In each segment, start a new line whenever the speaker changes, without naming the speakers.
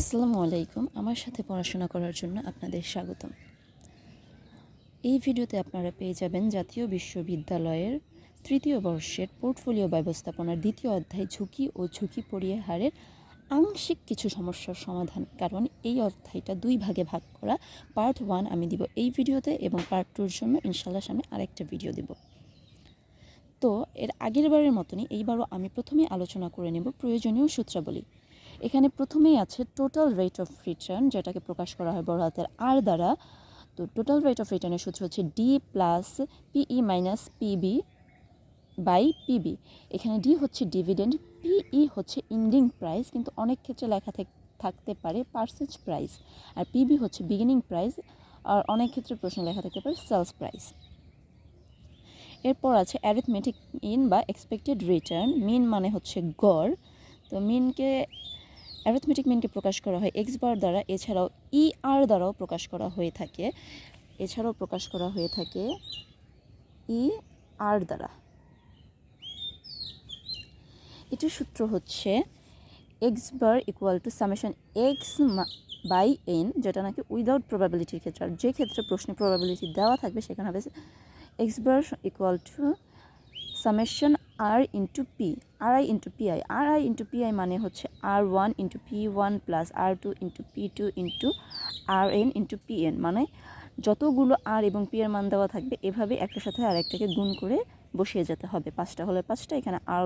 আসসালামু আলাইকুম। আমার সাথে পড়াশোনা করার জন্য আপনাদের স্বাগতম। এই ভিডিওতে আপনারা পেয়ে যাবেন জাতীয় বিশ্ববিদ্যালয়ের তৃতীয় বর্ষের পোর্টফোলিও ব্যবস্থাপনার দ্বিতীয় অধ্যায় ঝুঁকি ও ঝুঁকি পরিহারের আংশিক কিছু সমস্যার সমাধান। কারণ এই অধ্যায়টা দুই ভাগে ভাগ করা। পার্ট ওয়ান আমি দিব এই ভিডিওতে এবং পার্ট টুর জন্য ইনশাল্লাহ সামনে আরেকটা ভিডিও দিব। তো এর আগের বারের মতনই এইবারও আমি প্রথমেই আলোচনা করে নেব প্রয়োজনীয় সূত্রাবলী। এখানে প্রথমেই আছে টোটাল রেট অফ রিটার্ন যেটাকে প্রকাশ করা হয় বড় হাতের আর দ্বারা। তো টোটাল রেট অফ রিটার্নের সূত্র হচ্ছে D plus PE minus PB by PB এখানে ডি হচ্ছে ডিভিডেন্ড পিই হচ্ছে ইন্ডিং প্রাইস কিন্তু অনেক ক্ষেত্রে লেখা থাক- থাকতে পারে পার্সেজ প্রাইস আর পিবি হচ্ছে বিগিনিং প্রাইস আর অনেক ক্ষেত্রে প্রশ্ন লেখা থাকতে পারে সেলস প্রাইস এরপর আছে অ্যারিথমেটিক মিন বা এক্সপেক্টেড রিটার্ন মিন মানে হচ্ছে গড়। তো মিনকে অ্যারিথমেটিক মিনকে প্রকাশ করা হয় এক্স বার দ্বারা, এছাড়াও ই আর দ্বারাও প্রকাশ করা হয়ে থাকে। এছাড়াও প্রকাশ করা হয়ে থাকে ই আর দ্বারা। এটির সূত্র হচ্ছে X bar equal to summation X by N যেটা নাকি উইদাউট প্রবাবিলিটির ক্ষেত্রে। আর যে ক্ষেত্রে প্রশ্নে প্রবাবিলিটি দেওয়া থাকবে, সেখানে হবে X bar equal to summation R into P R I into P I R I into P I মানে হচ্ছে R one into P one plus R two into P two into R N into P N মানে যতগুলো আর এবং P এর মান দেওয়া থাকবে এভাবে একটার সাথে আরেকটাকে গুণ করে বসিয়ে যেতে হবে। পাঁচটা হলে পাঁচটা, এখানে আর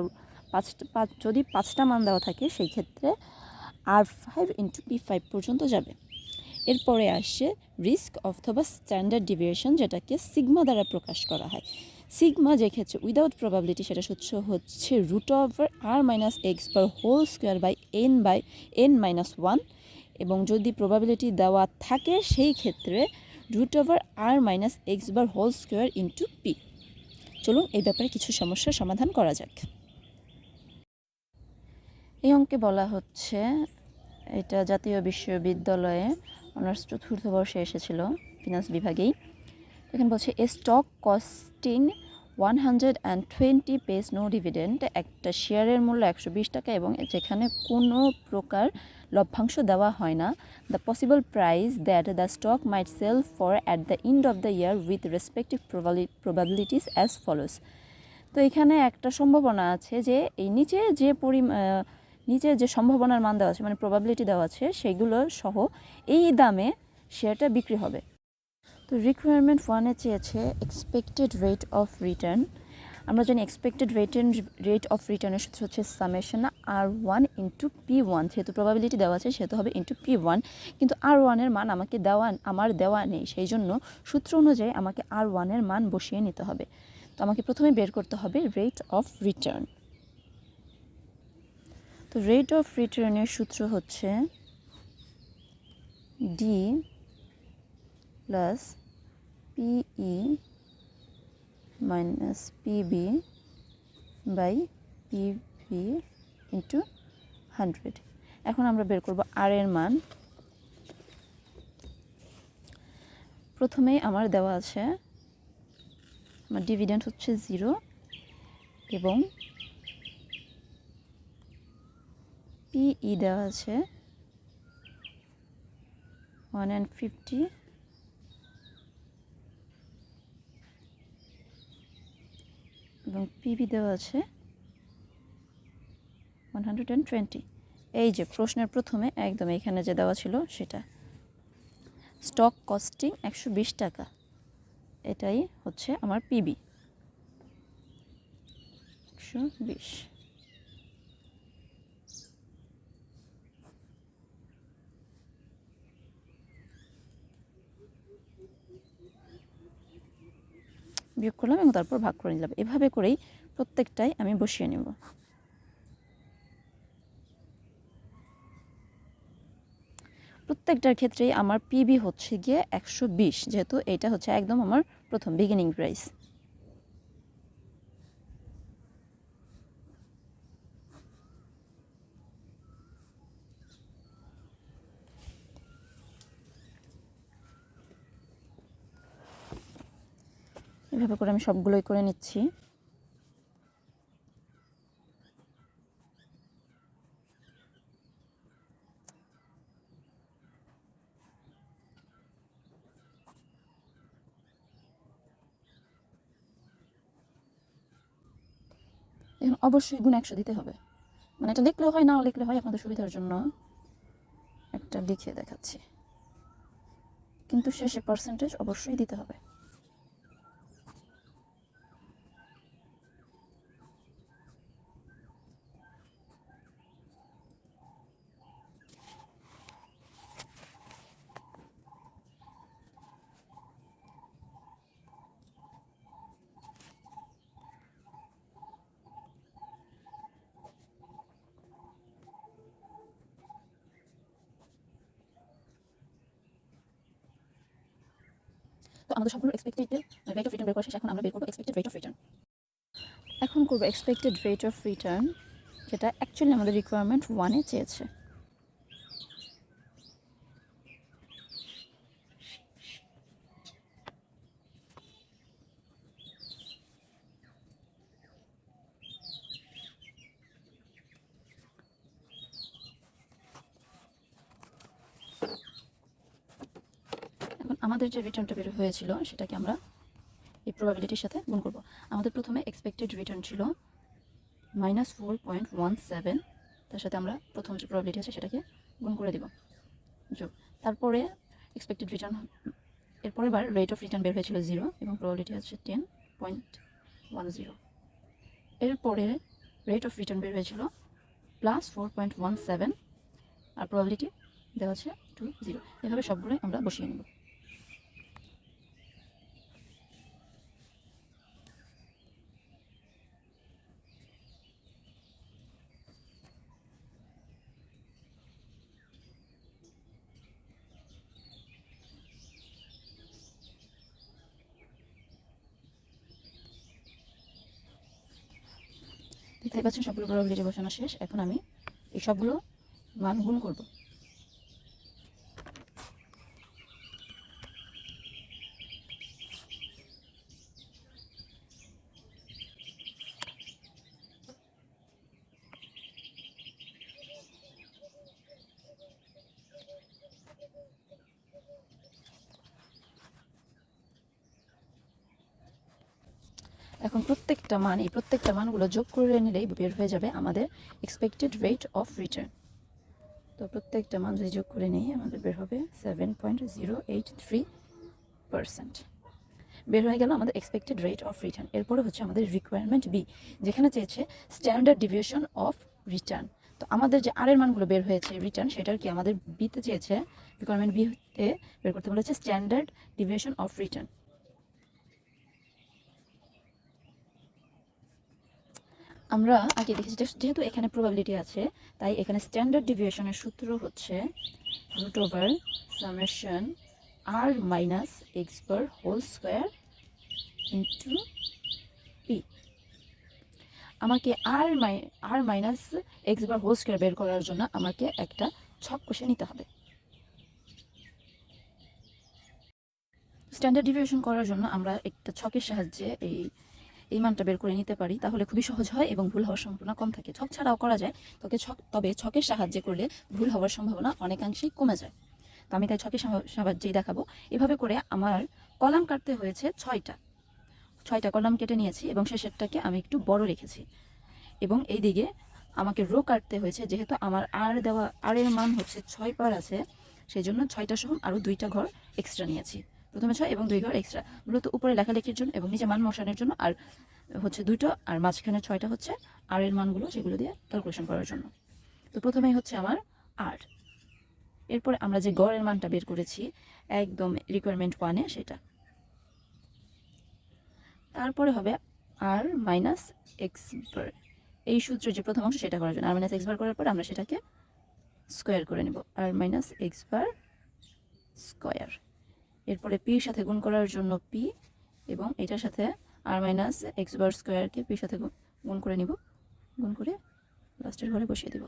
পাঁচটা, পাঁচ, যদি পাঁচটা মান দেওয়া থাকে সেই ক্ষেত্রে R five into P five পর্যন্ত যাবে। এরপরে আসছে রিস্ক অথবা স্ট্যান্ডার্ড ডিভিয়েশন যেটাকে সিগমা দ্বারা প্রকাশ করা হয়। সিগমা যে ক্ষেত্রে উইদাউট প্রবাবিলিটি সেটা সূত্র হচ্ছে root over R minus X bar whole square by N by N minus one এবং যদি প্রবাবিলিটি দেওয়া থাকে সেই ক্ষেত্রে root over R minus X bar whole square into P চলুন এই ব্যাপারে কিছু সমস্যার সমাধান করা যাক। এই অঙ্কে বলা হচ্ছে, এটা জাতীয় বিশ্ববিদ্যালয়ে অনার্স চতুর্থ বর্ষে এসেছিল ফিনান্স বিভাগেই। এখানে বলছে stock costing one hundred and twenty pays no dividend একটা শেয়ারের মূল্য একশো বিশ টাকা এবং যেখানে কোনো প্রকার লভ্যাংশ দেওয়া হয় না। The possible price that the stock might sell for at the end of the year with respective probabilities as follows তো এখানে একটা সম্ভাবনা আছে যে, এই নিচে যে পরি নিচে যে সম্ভাবনার মান দেওয়া আছে মানে প্রবাবিলিটি দেওয়া আছে, সেগুলো সহ এই দামে শেয়ারটা বিক্রি হবে। তো রিকোয়ারমেন্ট ওয়ানে চেয়েছে এক্সপেক্টেড রেট অফ রিটার্ন আমরা জানি এক্সপেক্টেড রিটার্ন রেট অফ রিটার্নের সূত্র হচ্ছে summation R one into P one যেহেতু প্রবাবিলিটি দেওয়া আছে, সেহেতু হবে ইন্টু পি ওয়ান কিন্তু আর ওয়ানের মান আমাকে দেওয়া, আমার দেওয়া নেই, সেই জন্য সূত্র অনুযায়ী আমাকে আর ওয়ানের মান বসিয়ে নিতে হবে। তো আমাকে প্রথমে বের করতে হবে রেট অফ রিটার্ন তো রেট অফ রিটার্নের সূত্র হচ্ছে D plus PE minus PB by PB into hundred এখন আমরা বের করব আর এর মান। প্রথমেই আমার দেওয়া আছে, আমার ডিভিডেন্ড হচ্ছে জিরো এবং পিই দেওয়া আছে ওয়ান অ্যান্ড ফিফটি এবং পিবি দেওয়া আছে ওয়ান হান্ড্রেড অ্যান্ড টোয়েন্টি এই যে প্রশ্নের প্রথমে একদম এখানে যে দেওয়া ছিল সেটা। স্টক কস্টিং একশো বিশ টাকা। এটাই হচ্ছে আমার পিবি একশো বিশ। বিয়োগ করলাম এবং তারপর ভাগ করে নিলাম। এভাবে করেই প্রত্যেকটাই আমি বসিয়ে নেব। প্রত্যেকটার ক্ষেত্রেই আমার পিবি হচ্ছে গিয়ে একশো বিশ, যেহেতু এটা হচ্ছে একদম আমার প্রথম বিগিনিং প্রাইস এভাবে করে আমি সবগুলোই করে নিচ্ছি। এখন অবশ্যই গুণ একশো দিতে হবে। মানে এটা লিখলেও হয়, নাও লিখলে হয় আপনাদের সুবিধার জন্য। একটা লিখে দেখাচ্ছি। কিন্তু শেষে পার্সেন্টেজ অবশ্যই দিতে হবে। তো আমাদের সবগুলো এক্সপেক্টেড রেট অফ রিটার্ন বের করা এখন আমরা বের করব এক্সপেক্টেড রেট অফ রিটার্ন এখন করব এক্সপেক্টেড রেট অফ রিটার্ন যেটা অ্যাকচুয়ালি আমাদের রিকোয়ারমেন্ট ওয়ানে চেয়েছে এখন যে রিটার্নটা বের হয়েছিল, সেটাকে আমরা এই প্রবাবিলিটির সাথে গুণ করব। আমাদের প্রথমে এক্সপেক্টেড রিটার্ন ছিল minus four point one seven তার সাথে আমরা প্রথম যে প্রবাবিলিটি আছে সেটাকে গুণ করে দিব। যোগ। তারপরে এক্সপেক্টেড রিটার্ন এরপরে বার রেট অফ রিটার্ন বের হয়েছিল জিরো এবং প্রবাবিলিটি আছে টেন পয়েন্ট ওয়ান জিরো এরপরে রেট অফ রিটার্ন বের হয়েছিল plus four point one seven আর প্রবাবিলিটি দেওয়া আছে টু জিরো এভাবে সবগুলোই আমরা বসিয়ে নেব। দেখতে পাচ্ছেন সবগুলো প্রবাবিলিটি বসানো শেষ। এখন আমি এই সবগুলো মান গুণ করব। এখন প্রত্যেকটা মান, এই প্রত্যেকটা মানগুলো যোগ করে নিলেই বের হয়ে যাবে আমাদের এক্সপেক্টেড রেট অফ রিটার্ন তো প্রত্যেকটা মান যদি যোগ করে নিই, আমাদের বের হবে seven point zero eight three percent বের হয়ে গেল আমাদের এক্সপেক্টেড রেট অফ রিটার্ন এরপরে হচ্ছে আমাদের রিকোয়ারমেন্ট বি যেখানে চেয়েছে স্ট্যান্ডার্ড ডিভিয়েশন অফ রিটার্ন তো আমাদের যে আরের মানগুলো বের হয়েছে রিটার্ন সেটার কি আমাদের বিতে চেয়েছে? রিকোয়ারমেন্ট বিতে বের করতে বলেছে স্ট্যান্ডার্ড ডিভিয়েশন অফ রিটার্ন আমরা আগে দেখেছি যেহেতু এখানে প্রবাবিলিটি আছে, তাই এখানে স্ট্যান্ডার্ড ডিভিয়েশনের সূত্র হচ্ছে root over summation R minus X per whole square into P আমাকে আর মাই R minus X bar whole square বের করার জন্য আমাকে একটা ছক কষে নিতে হবে। স্ট্যান্ডার্ড ডিভিয়েশন করার জন্য আমরা একটা ছকের সাহায্যে এই এই মানটা বের করে নিতে পারি, তাহলে খুবই সহজ হয় এবং ভুল হওয়ার সম্ভাবনা কম থাকে। ছক ছাড়াও করা যায়, তবে ছক, তবে ছকের সাহায্যে করলে ভুল হওয়ার সম্ভাবনা অনেকাংশেই কমে যায়। তো আমি তাই ছকের সাহায্যেই দেখাবো। এভাবে করে আমার কলাম কাটতে হয়েছে ছয়টা। ছয়টা কলাম কেটে নিয়েছি এবং শেষেরটাকে আমি একটু বড় রেখেছি। এবং এই দিকে আমাকে রো কাটতে হয়েছে, যেহেতু আমার আর দেওয়া, আর এর মান হচ্ছে ছয় পার আছে সেই জন্য ছয়টা সহ আরও দুইটা ঘর এক্সট্রা নিয়েছি। প্রথমে ছয় এবং দুই ঘর এক্সট্রা মূলত উপরে লেখালেখির জন্য এবং নিচে মান মশানোর জন্য আর হচ্ছে দুটো আর মাঝখানে ছয়টা হচ্ছে আর এর মানগুলো সেগুলো দিয়ে ক্যালকুলেশন করার জন্য। তো প্রথমেই হচ্ছে আমার আর এরপরে আমরা যে গড়ের মানটা বের করেছি, একদম রিকোয়ারমেন্ট ওয়ানে সেটা। তারপরে হবে আর মাইনাস এক্স এই সূত্রের যে প্রথম অংশ সেটা করার জন্য। আর মাইনাস এক্স বার করার পর আমরা সেটাকে স্কোয়ার করে নেব। R minus X bar square এরপরে পির সাথে গুণ করার জন্য পি এবং এটার সাথে আর মাইনাস এক্স বার স্কোয়ারকে পির সাথে গুণ- করে নিব। গুণ করে লাস্টের ঘরে বসিয়ে দেব।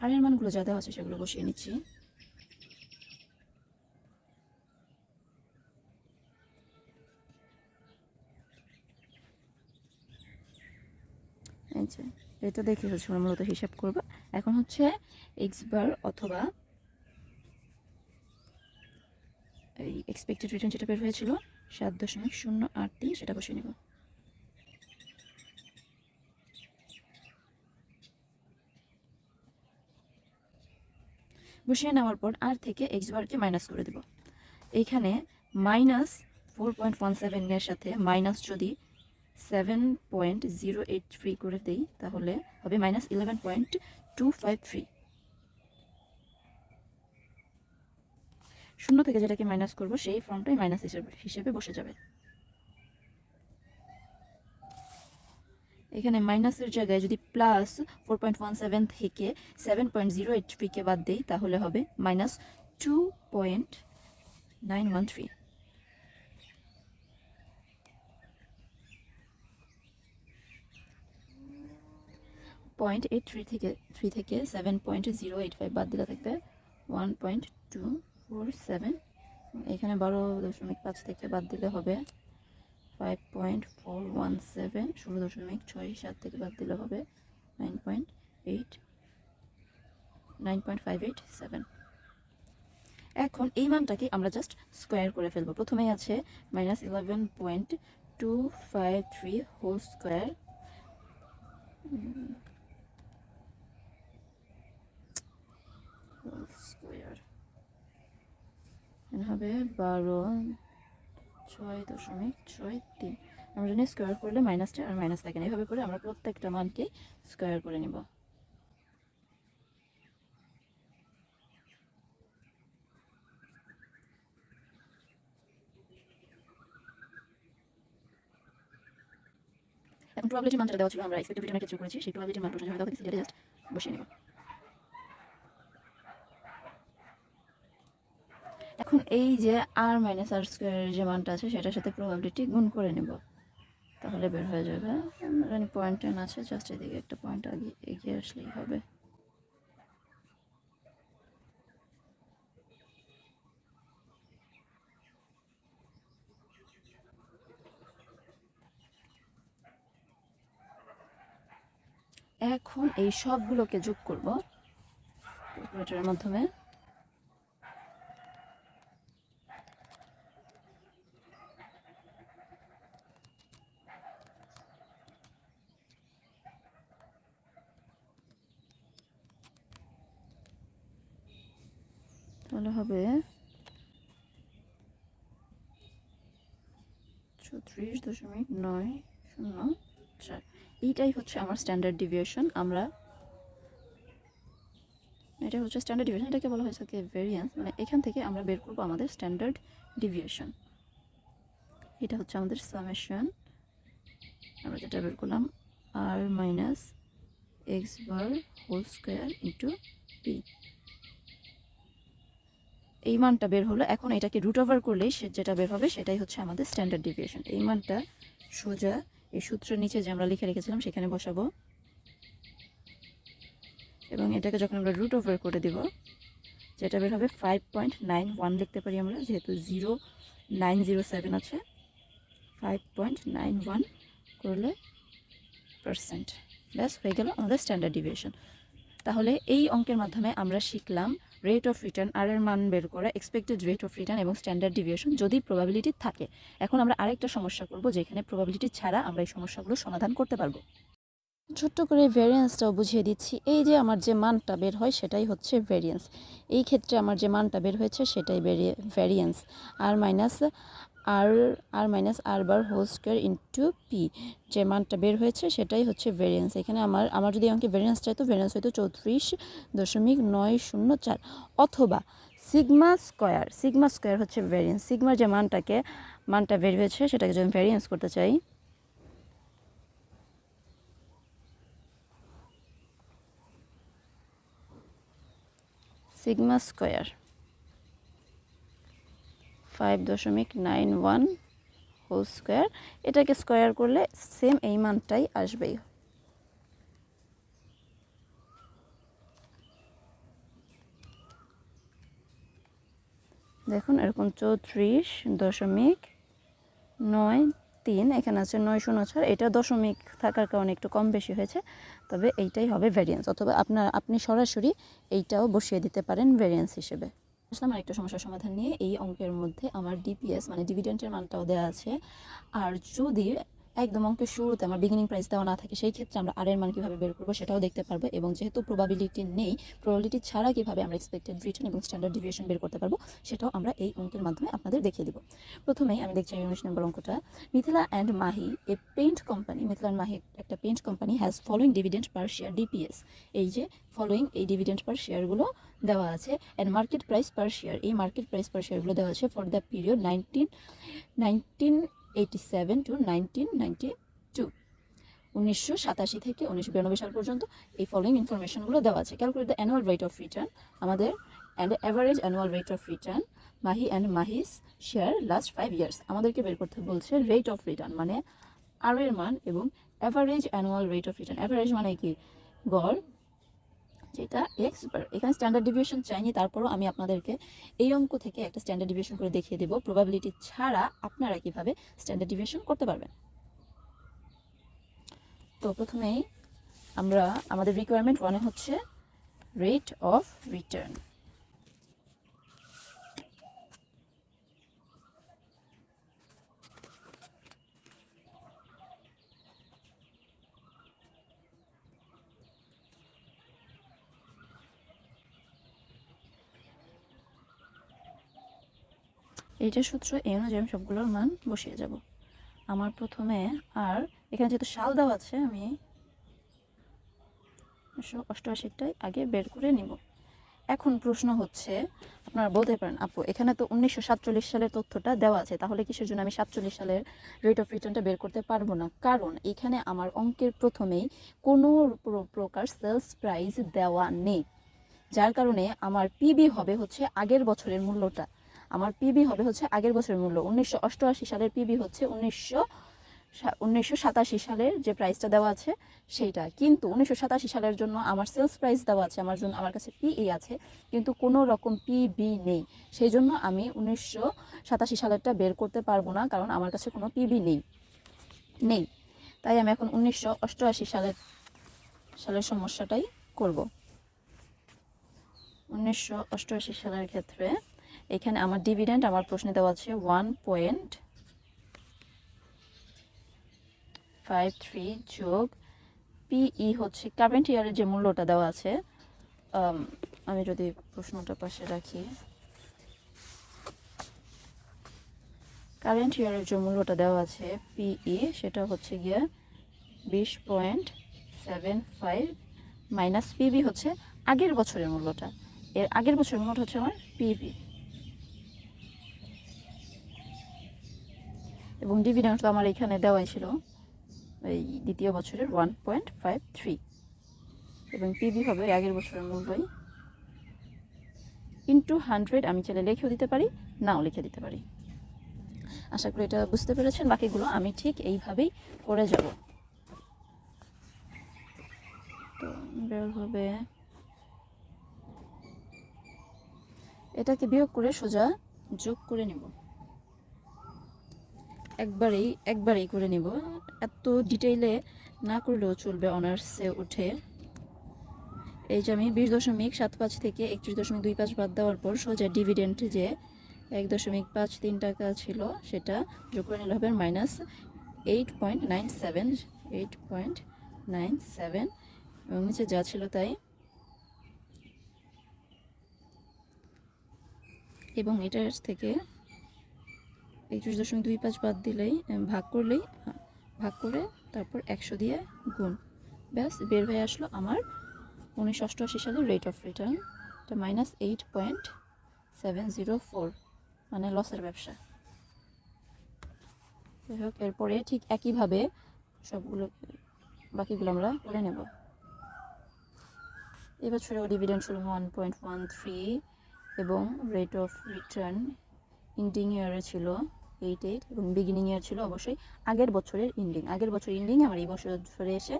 আর এর মানগুলো যা দেওয়া আছে সেগুলো বসিয়ে নিচ্ছি। যে এটা দেখে হচ্ছে আমরা মূলত হিসাব করব। এখন হচ্ছে এক্স বার অথবা এই এক্সপেক্টেড রিটার্ন যেটা বের হয়েছিল, সাত দশমিক শূন্য আট তিন, সেটা বসিয়ে নেব। বসিয়ে নেওয়ার পর আর থেকে এক্স বারকে মাইনাস করে দেব। এইখানে মাইনাস ফোর পয়েন্ট ওয়ান সেভেনের সাথে মাইনাস যদি seven point zero eight three করে দেই, তাহলে হবে minus eleven point two five three শূন্য থেকে যেটাকে মাইনাস করব, সেই ফর্মটাই মাইনাস হিসেবে হিসেবে বসে যাবে। এখানে মাইনাসের জায়গায় যদি plus four point one seven থেকে সেভেন পয়েন্ট জিরো এইট থ্রিকে বাদ দেই, তাহলে হবে minus two point nine one three point eight three থেকে থ্রি থেকে seven point zero eight five বাদ দিলে থাকবে one point two four seven এখানে বারো দশমিক পাঁচ থেকে বাদ দিলে হবে five point four one seven ষোলো দশমিক ছয় সাত থেকে বাদ দিলে হবে nine point eight nine point five eight seven এখন এই মানটাকে আমরা জাস্ট স্কোয়ার করে ফেলব। প্রথমেই আছে minus eleven point two five three whole square square হবে বারো, ছয় দশমিক ছয় তিন। আমরা জানি স্কোয়ার করলে মাইনাসটা আর মাইনাস থাকে না এভাবে করে আমরা প্রত্যেকটা মানকে স্কোয়ার করে নিব। এখন প্রবাবিলিটি দেওয়া ছিল, আমরা এক্সপেক্টেড রিটার্নের ক্ষেত্রে করেছি। সেই প্রবাবিলিটি মান প্রশ্ন যেটা জাস্ট বসিয়ে নেব। এখন এই যে আর মাইনাস আর স্কোয়ারের যে মানটা আছে, সেটার সাথে প্রবাবিলিটি গুণ করে নেব। তাহলে বের হয়ে যাবে পয়েন্ট টেন আছে জাস্ট এদিকে একটা পয়েন্ট আগে এগিয়ে আসলেই হবে। এখন এই সবগুলোকে যোগ করব ক্যালকুলেটরের মাধ্যমে তাহলে হবে চৌত্রিশ দশমিক নয় শূন্য চার। এইটাই হচ্ছে আমার স্ট্যান্ডার্ড ডিভিয়েশন আমরা এটা হচ্ছে স্ট্যান্ডার্ড ডিভিয়েশন এটাকে বলা হয়েছে কি ভেরিয়েন্স মানে এখান থেকে আমরা বের করব আমাদের স্ট্যান্ডার্ড ডিভিয়েশন এটা হচ্ছে আমাদের সামেশন আমরা যেটা বের করলাম R minus X bar whole square into P এই মানটা বের হলো। এখন এটাকে রুট ওভার সে যেটা বের হবে সেটাই হচ্ছে আমাদের স্ট্যান্ডার্ড ডিভিয়েশন এই মানটা সোজা, এই সূত্রের নিচে যে আমরা লিখে রেখেছিলাম সেখানে বসাবো। এবং এটাকে যখন আমরা রুট ওভার করে দিব, যেটা বের হবে ফাইভ পয়েন্ট নাইন ওয়ান লিখতে পারি আমরা, যেহেতু জিরো নাইন জিরো সেভেন আছে ফাইভ পয়েন্ট নাইন ওয়ান করলে পার্সেন্ট ব্যাস, হয়ে গেল আমাদের স্ট্যান্ডার্ড ডিভিয়েশন তাহলে এই অঙ্কের মাধ্যমে আমরা শিখলাম রেট অফ রিটার্ন আর এর মান বের করা এক্সপেক্টেড রেট অফ রিটার্ন এবং স্ট্যান্ডার্ড ডিভিয়েশন যদি প্রবাবিলিটি থাকে, এখন আমরা আরেকটা সমস্যা করব যেখানে প্রবাবিলিটি ছাড়া আমরা এই সমস্যাগুলো সমাধান করতে পারব। ছোট্ট করে ভ্যারিয়েন্সটাও বুঝিয়ে দিচ্ছি। এই যে আমার যে মানটা বের হয় সেটাই হচ্ছে ভ্যারিয়েন্স এই ক্ষেত্রে আমার যে মানটা বের হয়েছে সেটাই variance R minus R R minus R bar whole square into P যে মানটা বের হয়েছে সেটাই হচ্ছে ভেরিয়েন্স এখানে আমার আমার যদি অঙ্কে ভেরিয়েন্স চাইতো ভেরিয়েন্স হয়তো চৌত্রিশ দশমিক নয় শূন্য চার। অথবা সিগমা স্কোয়ার সিগমা স্কোয়ার হচ্ছে ভেরিয়েন্স সিগমার যে মানটাকে, মানটা বের হয়েছে সেটাকে যদি ভেরিয়েন্স করতে চাই সিগমা স্কোয়ার ফাইভ দশমিক নাইন ওয়ান হোল স্কোয়ার। এটাকে স্কোয়ার করলে সেম এই মানটাই আসবেই। দেখুন, এরকম চৌত্রিশ দশমিক নয় তিন, এখানে আছে নয় শূন্য ছয় এটা দশমিক থাকার কারণে একটু কম বেশি হয়েছে, তবে এইটাই হবে ভ্যারিয়েন্স অথবা আপনার, আপনি সরাসরি এইটাও বসিয়ে দিতে পারেন ভ্যারিয়েন্স হিসেবে। আসলাম একটা সমস্যার সমাধান নিয়ে। এই অঙ্কের মধ্যে আমার ডিপিএস মানে ডিভিডেন্টের মানটাও দেওয়া আছে। আর যদি একদম অঙ্কের শুরুতে আমার বিগিনিং প্রাইস দেওয়া না থাকে, সেই ক্ষেত্রে আমরা আর এর মান কীভাবে বের করব সেটাও দেখতে পারব এবং যেহেতু প্রবাবিলিটি নেই প্রবাবিলিটি ছাড়া কীভাবে আমরা এক্সপেক্টেড রিটার্ন এবং স্ট্যান্ডার্ড ডিভিয়েশন বের করতে পারব সেটাও আমরা এই অঙ্কের মাধ্যমে আপনাদের দেখিয়ে দিব। প্রথমেই আমি দেখছি উনিশ নম্বর অঙ্কটা। Mithila and Mahi a paint company Mithila and Mahi একটা paint company has following dividend per share DPS এই যে ফলোয়িং এই ডিভিডেন্ট পার শেয়ারগুলো দেওয়া আছে and market price per share এই মার্কেট প্রাইস পার শেয়ারগুলো দেওয়া আছে for the period nineteen nineteen eighty seven to nineteen ninety two উনিশশো সাতাশি থেকে উনিশশো বিরানব্বই সাল পর্যন্ত এই ফলোইং ইনফরমেশনগুলো দেওয়া আছে। Calculate the annual rate of return আমাদের and average annual rate of return Mahi and Mahi's share last five years আমাদেরকে বের করতে বলছে রেট অফ রিটার্ন মানে আর এর মান এবং average annual rate of return average মানে কি? গড় যেটা এক্স বার এখানে স্ট্যান্ডার্ড ডিভিয়েশন চাইনি, তারপরও আমি আপনাদেরকে এই অঙ্ক থেকে একটা স্ট্যান্ডার্ড ডিভিয়েশন করে দেখিয়ে দেবো। প্রবাবিলিটি ছাড়া আপনারা কীভাবে স্ট্যান্ডার্ড ডিভিয়েশন করতে পারবেন? তো প্রথমেই আমরা, আমাদের রিকোয়ারমেন্ট ওয়ানে হচ্ছে রেট অফ রিটার্ন এইটা সূত্র এই অনুযায়ী আমি সবগুলোর মান বসিয়ে যাব। আমার প্রথমে আর এখানে যেহেতু সাল দেওয়া আছে, আমি উনিশশো অষ্টআশিটাই আগে বের করে নিব। এখন প্রশ্ন হচ্ছে, আপনারা বলতে পারেন, আপু, এখানে তো উনিশশো সাতচল্লিশ সালের তথ্যটা দেওয়া আছে, তাহলে কিসের জন্য আমি সাতচল্লিশ সালের রেট অফ রিটার্নটা বের করতে পারব না? কারণ এখানে আমার অঙ্কের প্রথমেই কোনো প্র- প্রকার সেলস প্রাইস দেওয়া নেই। যার কারণে আমার পিবি হবে হচ্ছে আগের বছরের মূল্যটা। আমার পিবি হবে হচ্ছে আগের বছরের মূল্য। উনিশশো অষ্টআশি সালের পিবি হচ্ছে উনিশশো উনিশশো সাতাশি সালের যে প্রাইসটা দেওয়া আছে, সেইটা। কিন্তু উনিশশো সাতাশি সালের জন্য আমার সেলস প্রাইস দেওয়া আছে, আমার জন্য আমার কাছে পিএ আছে, কিন্তু কোনো রকম পিবি নেই। সেই জন্য আমি উনিশশো সাতাশি সালেরটা বের করতে পারব না, কারণ আমার কাছে কোনো পিবি নেই। নেই। তাই আমি এখন উনিশশো অষ্টআশি সালের সালের সমস্যাটাই করব। উনিশশো অষ্টআশি সালের ক্ষেত্রে এখানে আমার ডিভিডেন্ড আমার প্রশ্নে দেওয়া আছে ওয়ান পয়েন্ট ফাইভ থ্রি যোগ পিই হচ্ছে কারেন্ট ইয়ারের যে মূল্যটা দেওয়া আছে আমি যদি প্রশ্নটা পাশে রাখি। কারেন্ট ইয়ারের যে মূল্যটা দেওয়া আছে পিই সেটা হচ্ছে গিয়ে বিশ point seven five minus PB হচ্ছে আগের বছরের মূল্যটা। এর আগের বছরের মূল্যটা হচ্ছে আমার পিবি এবং ডিভিডেন্ড তো আমার এখানে দেওয়াই ছিল এই দ্বিতীয় বছরের ওয়ান পয়েন্ট ফাইভ থ্রি এবং পিবি হবে আগের বছরের মূল্যই। ইন্টু হান্ড্রেড আমি চাইলে লিখেও দিতে পারি, নাও লিখে দিতে পারি। আশা করি এটা বুঝতে পেরেছেন, বাকিগুলো আমি ঠিক এইভাবেই করে যাব। তো বের হবে এটাকে বিয়োগ করে সোজা যোগ করে নিব। একবারেই একবারেই করে নিব। এত ডিটেইলে না করলেও চলবে অনার্সে উঠে। এই যে আমি বিশ দশমিক সাত পাঁচ থেকে একত্রিশ দশমিক দুই পাঁচ বাদ দেওয়ার পর সোজা ডিভিডেন্ট যে এক দশমিক পাঁচ তিন টাকা ছিল সেটা যোগ করে নিলে হবে minus eight point nine seven eight point nine seven এবং নিচে যা ছিল তাই। এবং এটার থেকে একত্রিশ দশমিক দুই পাঁচ বাদ দিলেই ভাগ করলেই ভাগ করে তারপর একশো দিয়ে গুণ। ব্যাস, বের হয়ে আসলো আমার উনিশশো অষ্টআশি সালের রেট অফ রিটার্ন এটা minus eight point seven zero four মানে লসের ব্যবসা। যাই হোক, এরপরে ঠিক একইভাবে সবগুলো বাকিগুলো আমরা করে নেব। এবছরেও ডিভিডেন্ড ছিল ওয়ান পয়েন্ট ওয়ান থ্রি এবং রেট অফ রিটার্ন ইন্ডিং ইয়ারে ছিল এইট এইট এবং বিগিনিং ইয়ার ছিল অবশ্যই আগের বছরের ইন্ডিং আগের বছর ইন্ডিং আমার এই বছরে এসে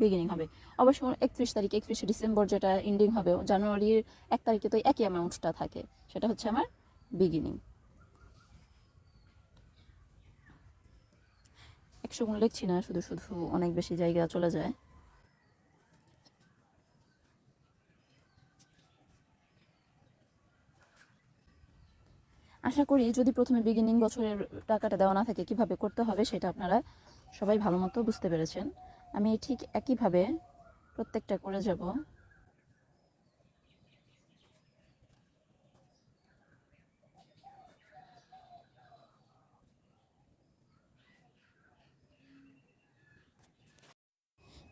বিগিনিং হবে। অবশ্য একত্রিশ তারিখ, একত্রিশে ডিসেম্বর যেটা ইন্ডিং হবে, জানুয়ারির এক তারিখে তো একই অ্যামাউন্টটা থাকে। সেটা হচ্ছে আমার বিগিনিং একশো গুণ লিখছি না, শুধু শুধু অনেক বেশি জায়গা চলে যায়। আশা করি যদি প্রথমে বিগিনিং বছরের টাকাটা দেওয়া না থাকে, কীভাবে করতে হবে সেটা আপনারা সবাই ভালো মতো বুঝতে পেরেছেন। আমি ঠিক একইভাবে প্রত্যেকটা করে যাব।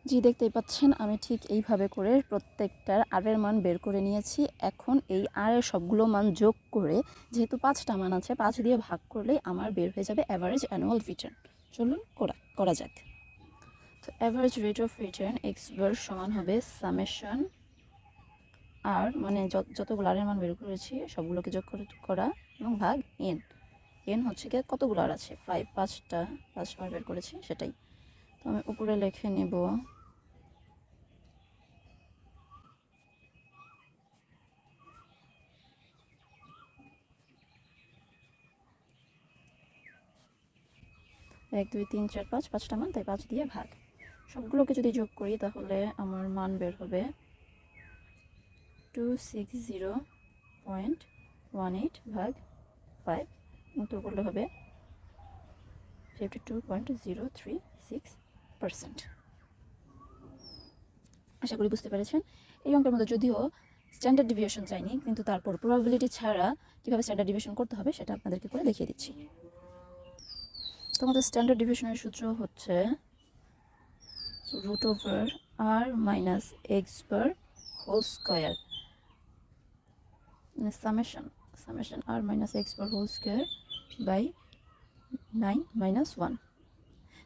জি, দেখতেই পাচ্ছেন, আমি ঠিক এইভাবে করে প্রত্যেকটার আরের মান বের করে নিয়েছি। এখন এই আরের সবগুলো মান যোগ করে যেহেতু পাঁচটা মান আছে, পাঁচ দিয়ে ভাগ করলেই আমার বের হয়ে যাবে অ্যাভারেজ অ্যানুয়াল রিটার্ন চলুন করা করা যাক। তো average rate of return X bar সমান হবে সামেশন আর মানে যত, যতগুলো আরের মান বের করেছি, সবগুলোকে যোগ করে, করা এবং ভাগ এন এন হচ্ছে কি কতগুলো আর আছে? ফাইভ পাঁচটা পাঁচবার বের করেছি, সেটাই। তো আমি উপরে লিখে নেব এক, দুই, তিন, চার, পাঁচ, পাঁচটা মান, তাই পাঁচ দিয়ে ভাগ। সবগুলোকে যদি যোগ করি, তাহলে আমার মান বের হবে two six zero point one eight ভাগ ফাইভ উত্তর করলে হবে fifty two point zero three six percent আশা করি বুঝতে পেরেছেন। এই অঙ্কের মধ্যে যদিও স্ট্যান্ডার্ড ডিভিয়েশন চাইনি, কিন্তু তারপর প্রবাবিলিটি ছাড়া কীভাবে স্ট্যান্ডার্ড ডিভিয়েশন করতে হবে, সেটা আপনাদেরকে করে দেখিয়ে দিচ্ছি। তোমাদের স্ট্যান্ডার্ড ডিভিশনের সূত্র হচ্ছে root over R minus X bar whole square summation summation R minus X bar whole square by nine minus one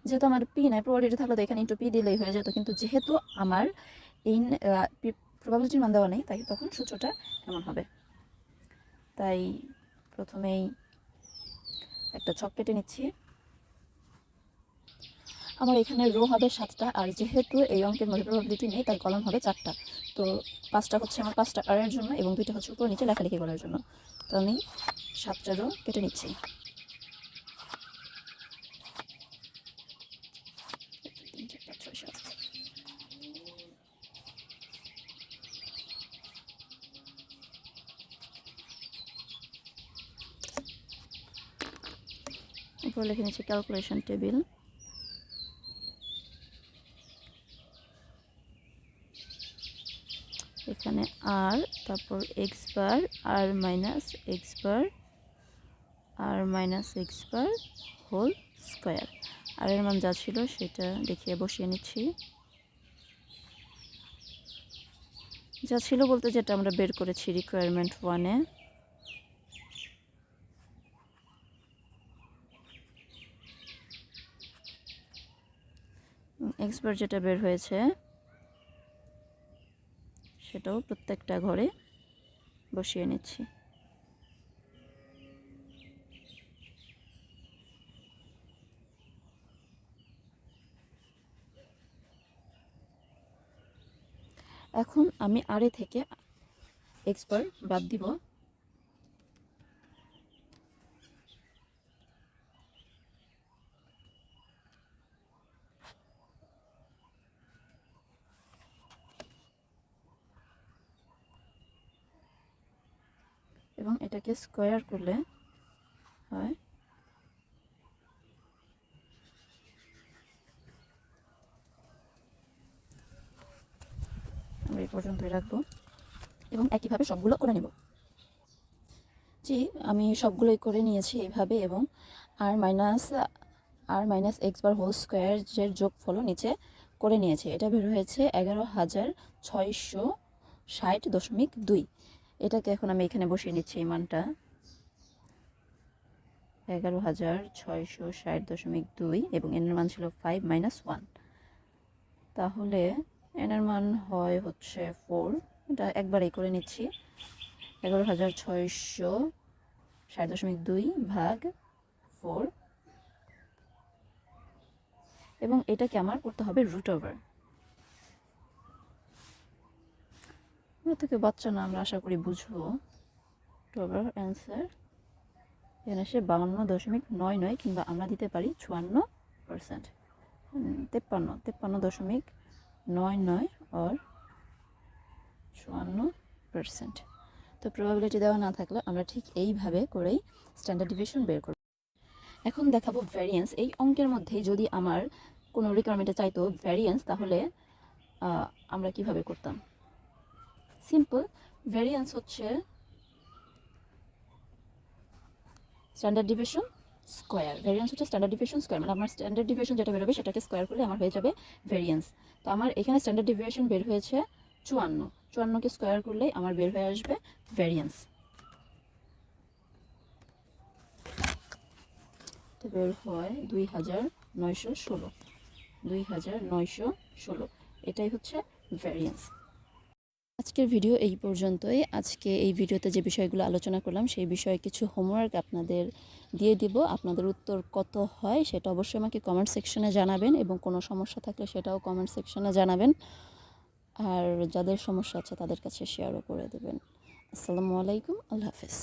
যেহেতু আমার পি নাই প্রবাবিলিটি থাকলে তো এখানে ইন্টু পি দিলেই হয়ে যেত, কিন্তু যেহেতু আমার এই প্রবাবিলিটির মান দেওয়া নেই, তাই তখন সূত্রটা এমন হবে। তাই প্রথমেই একটা ছক কেটে নিচ্ছি। আমার এখানে রো হবে সাতটা, আর যেহেতু এই অঙ্কের মধ্যে প্রবাবিলিটি নেই, তাই কলম হবে চারটা। তো পাঁচটা হচ্ছে আমার পাঁচটা আরের জন্য এবং দুইটা হচ্ছে উপর নিচে লেখালেখি করার জন্য। তো আমি সাতটা রো কেটে নিচ্ছি। উপরে লিখে নিচ্ছি ক্যালকুলেশন টেবিল এখানে আর, তারপর X bar R minus X bar R minus X bar whole square R এর মান যা ছিল সেটা দেখিয়ে বসিয়ে নিচ্ছি। যা ছিল বলতে যেটা আমরা বের করেছি রিকোয়ারমেন্ট ওয়ানে এক্স বার যেটা বের হয়েছে সেটাও প্রত্যেকটা ঘরে বসিয়ে নিচ্ছি। এখন আমি আড়ে থেকে এক্সপার্ট বাদ দিব এবং এটাকে স্কোয়ার করলে হয়। আমরা এই পর্যন্তই রাখব এবং একইভাবে সবগুলো করে নেব। জি, আমি সবগুলোই করে নিয়েছি এইভাবে এবং R minus R minus X bar whole square যে যোগফলও নিচে করে নিয়েছে। এটা বের হয়েছে এগারো হাজার ছয়শো ষাট দশমিক দুই। এটাকে এখন আমি এখানে বসিয়ে নিচ্ছি এই মানটা। এগারো হাজার ছয়শো ষাট দশমিক দুই এবং এনের মান ছিল ফাইভ মাইনাস ওয়ান তাহলে এনের মান হয় হচ্ছে ফোর এটা একবারেই করে নিচ্ছি। এগারো হাজার ছয়শো ষাট দশমিক দুই ভাগ ফোর এবং এটাকে আমার করতে হবে রুট ওভার আমরা বাচ্চা না, আমরা আশা করি বুঝব। ওভার অ্যান্সার এখানে সে বাউন্ন দশমিক নয় নয় কিংবা আমরা দিতে পারি চুয়ান্ন পার্সেন্ট তেপ্পান্ন তেপ্পান্ন দশমিক নয় নয় আর চুয়ান্ন পার্সেন্ট তো প্রবাবিলিটি দেওয়া না থাকলে আমরা ঠিক এইভাবে করেই স্ট্যান্ডার্ড ডিভিশন বের করব। এখন দেখাবো ভ্যারিয়েন্স এই অঙ্কের মধ্যে যদি আমার কোনো রিকোয়ারমেন্টে চাইতো ভ্যারিয়েন্স তাহলে আমরা কীভাবে করতাম? সিম্পল ভ্যারিয়েন্স হচ্ছে স্ট্যান্ডার্ড ডিভিশন স্কোয়ার ভ্যারিয়েন্স হচ্ছে স্ট্যান্ডার্ড ডিভিশন স্কোয়ার মানে আমার স্ট্যান্ডার্ড ডিভিশন যেটা বেরোবে সেটাকে স্কোয়ার করলে আমার হয়ে যাবে ভ্যারিয়েন্স তো আমার এখানে স্ট্যান্ডার্ড ডিভিশন বের হয়েছে চুয়ান্ন, চুয়ান্নকে স্কোয়ার করলেই আমার বের হয়ে আসবে ভ্যারিয়েন্স বের হয় দুই হাজার নয়শো ষোলো, দুই হাজার নয়শো ষোলো, এটাই হচ্ছে ভ্যারিয়েন্স আজকের ভিডিও এই পর্যন্তই। আজকে এই ভিডিওতে যে বিষয়গুলো আলোচনা করলাম, সেই বিষয়ে কিছু হোমওয়ার্ক আপনাদের দিয়ে দিব। আপনাদের উত্তর কত হয় সেটা অবশ্যই আমাকে কমেন্ট সেকশনে জানাবেন এবং কোনো সমস্যা থাকলে সেটাও কমেন্ট সেকশনে জানাবেন। আর যাদের সমস্যা আছে তাদের কাছে শেয়ারও করে দেবেন। আসসালামু আলাইকুম, আল্লাহ হাফেজ।